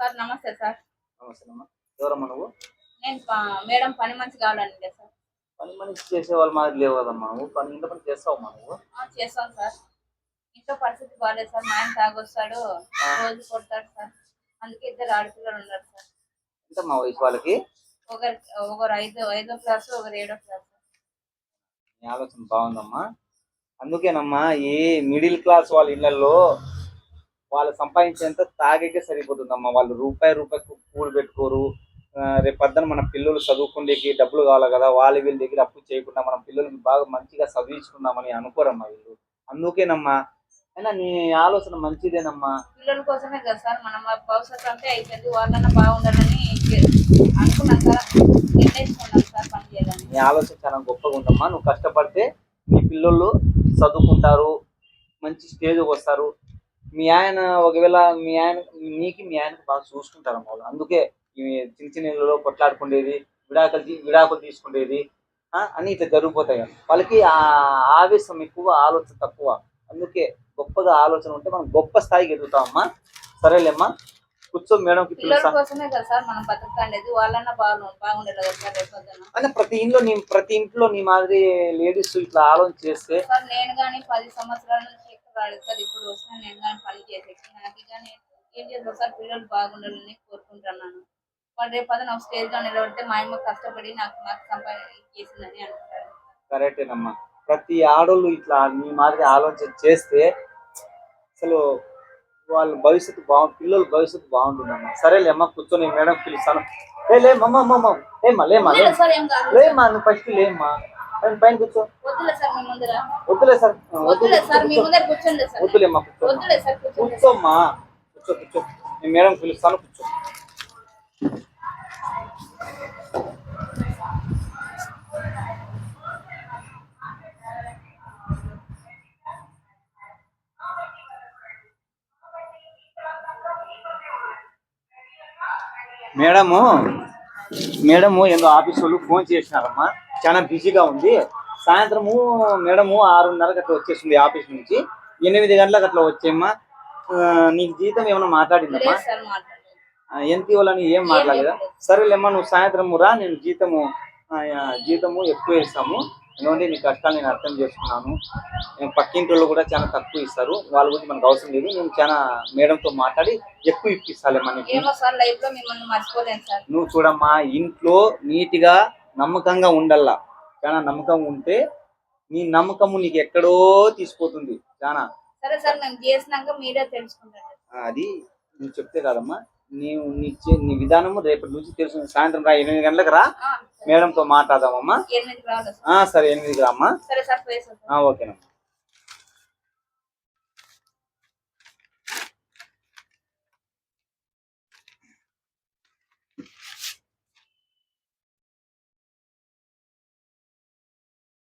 Sir నమస్తే sir. నమస్తే అమ్మా. ఎవరమ్మా నువ్వు? నేను మేడం పని మంచి కావాలండి సార్. పని మనిషి చేసే వాళ్ళ మాదిరి లేవు కదమ్మా నువ్వు పని ఇంట్లో పని చేస్తావమ్మా నువ్వు? చేస్తాను సార్. ఇంట్లో పరిస్థితి బాగాలేదు సార్. మా ఆయన తాగొస్తాడు రోజు కొడతాడు సార్. అందుకే ఇద్దరు ఆడపిల్లలు ఉన్నారు సార్. ఎంతమ్మా వయసు వాళ్ళకి? ఒకరు ఒకరు ఐదో ఐదో క్లాస్ ఒకరు ఏడో క్లాస్. ఆలోచన బాగుందమ్మా. అందుకేనమ్మా ఈ మిడిల్ క్లాస్ వాళ్ళ ఇళ్ళలో వాళ్ళు సంపాదించేంత తాగేకే సరిపోతుందమ్మా. వాళ్ళు రూపాయి రూపాయి కూడి పెట్టుకోరు. ఆ, రేపు పొద్దున మన పిల్లలు చదువుకుండేకి డబ్బులు కావాలి కదా వాళ్ళ వీళ్ళ దగ్గర అప్పు చేయకుండా మన పిల్లలకి బాగా మంచిగా చదివించుకుందామని అనుకోరమ్మా వీళ్ళు. అందుకేనమ్మా అయినా నీ ఆలోచన మంచిదేనమ్మా. పిల్లల కోసమే కదా సార్ మనం భవిష్యత్తు అంటే అయిపోయింది వాళ్ళన్నా బాగుండాలని అనుకున్నాం సార్ నిర్ణయించుకున్నాం సార్ పని చేయాలని నీ ఆలోచన చాలా గొప్పగా ఉందమ్మా. నువ్వు కష్టపడితే పిల్లలు చదువుకుంటారు మంచి స్టేజ్కి వస్తారు. మీ ఆయన ఒకవేళ మీ ఆయన నీకు మీ ఆయనకి బాగా చూసుకుంటారమ్మా వాళ్ళు. అందుకే చిన్న చిన్న ఇళ్ళలో కొట్లాడుకునేది విడాకులు విడాకులు తీసుకునేది అని ఇట్లా జరిగిపోతాయి కదా. వాళ్ళకి ఆ ఆవేశం ఎక్కువ ఆలోచన తక్కువ. అందుకే గొప్పగా ఆలోచన ఉంటే మనం గొప్ప స్థాయికి ఎదుగుతామమ్మా సరేలేమ్మా. కూర్చో మేడంకి పిల్లల కోసమే కదా సార్ మనం బతుకుతాండేది. వాళ్ళన్నా బాగు బాగుండాలి కదా సార్ అంటే ప్రతి ఇంట్లో నీ ప్రతి ఇంట్లో నీ మాదిరి లేడీస్ ఇట్లా ఆలోచన చేస్తే సార్ నేను కానీ పది సంవత్సరాల నుంచి ఎక్కడ రాలేదు సార్. ఇప్పుడు వస్తున్నా నేను కానీ పని చేసేకి నాకు కానీ ఏం చేస్తాను సార్? పిల్లలు బాగుండాలని కోరుకుంటున్నాను. వాళ్ళు రేపు పది నాకు స్టేజ్లో నిలబడితే మా అమ్మ కష్టపడి నాకు నాకు సంపాదన చేసిందని అనుకుంటారు కరెక్టేనమ్మా. ప్రతి ఆడోళ్ళు ఇట్లా నీ మాదిరి ఆలోచన చేస్తే అసలు వాళ్ళ భవిష్యత్తు బాగు పిల్లల భవిష్యత్తు బాగుంటుందమ్మా. సరేలేమ్మా కూర్చొని మేడం పిలుస్తాను. ఏ లేమ్మా అమ్మమ్మ లేమ్మా లేమ్మా లేమ్మా. నువ్వు ఫస్ట్ లేమ్మా. పైన కూర్చో. వద్దులే సార్ వద్దులేమ్మా కూర్చో. కూర్చోమ్మా. కూర్చో కూర్చో. నేను మేడం పిలుస్తాను కూర్చో. మేడము మేడము ఏందో ఆఫీస్ వాళ్ళు ఫోన్ చేసినారమ్మా. చాలా బిజీగా ఉంది. సాయంత్రము మేడము ఆరున్నరకు అట్లా వచ్చేసింది ఆఫీస్ నుంచి. ఎనిమిది గంటలకు అట్లా వచ్చేమ్మా నీకు జీతం ఏమైనా మాట్లాడిందమ్మా? ఎంత ఇవ్వాలని ఏం మాట్లాడలేదా? సరేలేమ్మా నువ్వు సాయంత్రం రా నేను జీతము జీతము ఎక్కువ ఇస్తాము ఎందుకంటే నీ కష్టాలు నేను అర్థం చేసుకున్నాను. నేను పక్కింటి వాళ్ళు కూడా చాలా తక్కువ ఇస్తారు. వాళ్ళ గురించి మనకు అవసరం లేదు. నేను చాలా మేడంతో మాట్లాడి ఎక్కువ ఇప్పిస్తాలేమ్మా నీకు. ఏమో సార్ లైఫ్లో మిమ్మల్ని మర్చిపోలేను సార్. నువ్వు చూడమ్మా ఇంట్లో నీట్గా నమ్మకంగా ఉండల్లా. చాలా నమ్మకం ఉంటే నీ నమ్మకము నీకు ఎక్కడో తీసుకుపోతుంది చాలా. సరే సార్ మేము చేసినాక మీరే తెలుసుకుంటారు. అది నువ్వు చెప్తే కాదమ్మా. నీవు నీ నీ విధానము రేపటి నుంచి తెలుసు. సాయంత్రం రా ఎనిమిది గంటలకు రా. మేడంతో మాట్లాడదామమ్మా. సార్ ఆ, సరే ఎనిమిదికి రామ్మా ఓకేనమ్మా.